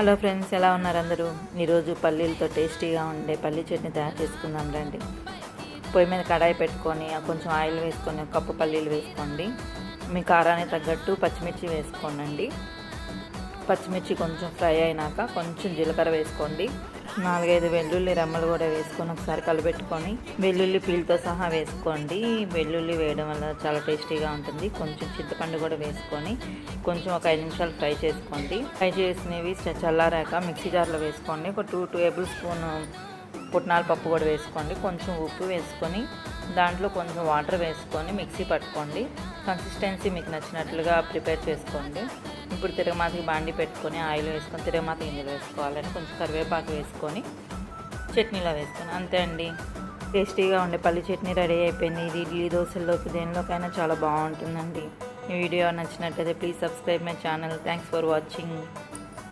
Hello friends ఎలా ఉన్నారు అందరూ? ఈరోజు పల్లీలతో టేస్టీగా ఉండే పల్లీ చట్నీ తయారు చేసుకుందాం రండి. పొయ్యి మీద కడాయి పెట్టుకొని కొంచెం ఆయిల్ వేసుకొని ఒక కప్పు పల్లీలు వేసుకోండి. మీ కారానికి తగ్గట్టు పచ్చిమిర్చి వేసుకోనండి. పచ్చిమిర్చి కొంచెం ఫ్రై అయినాక కొంచెం జీలకర్ర వేసుకోండి. నాలుగైదు వెల్లుల్లి రెమ్మలు కూడా వేసుకొని ఒకసారి కలిపెట్టుకొని వెల్లుల్లి పీల్తో సహా వేసుకోండి. వెల్లుల్లి వేయడం వల్ల చాలా టేస్టీగా ఉంటుంది. కొంచెం చింతపండు కూడా వేసుకొని కొంచెం ఒక ఐదు నిమిషాలు ఫ్రై చేసుకోండి. ఫ్రై చేసినవి చల్లారాక మిక్సీ జార్లో వేసుకోండి. ఒక టూ టేబుల్ స్పూన్ పుట్నాల పప్పు కూడా వేసుకోండి. కొంచెం ఉప్పు వేసుకొని దాంట్లో కొంచెం వాటర్ వేసుకొని మిక్సీ పట్టుకోండి. కన్సిస్టెన్సీ మీకు నచ్చినట్లుగా ప్రిపేర్ చేసుకోండి. ఇప్పుడు తిరగమాతకి బాండి పెట్టుకొని ఆయిల్ వేసుకొని తిరగమాత గింజలు వేసుకోవాలని కొంచెం కరివేపాకు వేసుకొని చట్నీలో వేసుకొని అంతే అండి. టేస్టీగా ఉండే పల్లి చట్నీ రెడీ అయిపోయింది. ఇది ఇడ్లీ దోశల్లోకి దేనిలోకైనా చాలా బాగుంటుందండి. ఈ వీడియో నచ్చినట్లయితే please subscribe my channel. Thanks for watching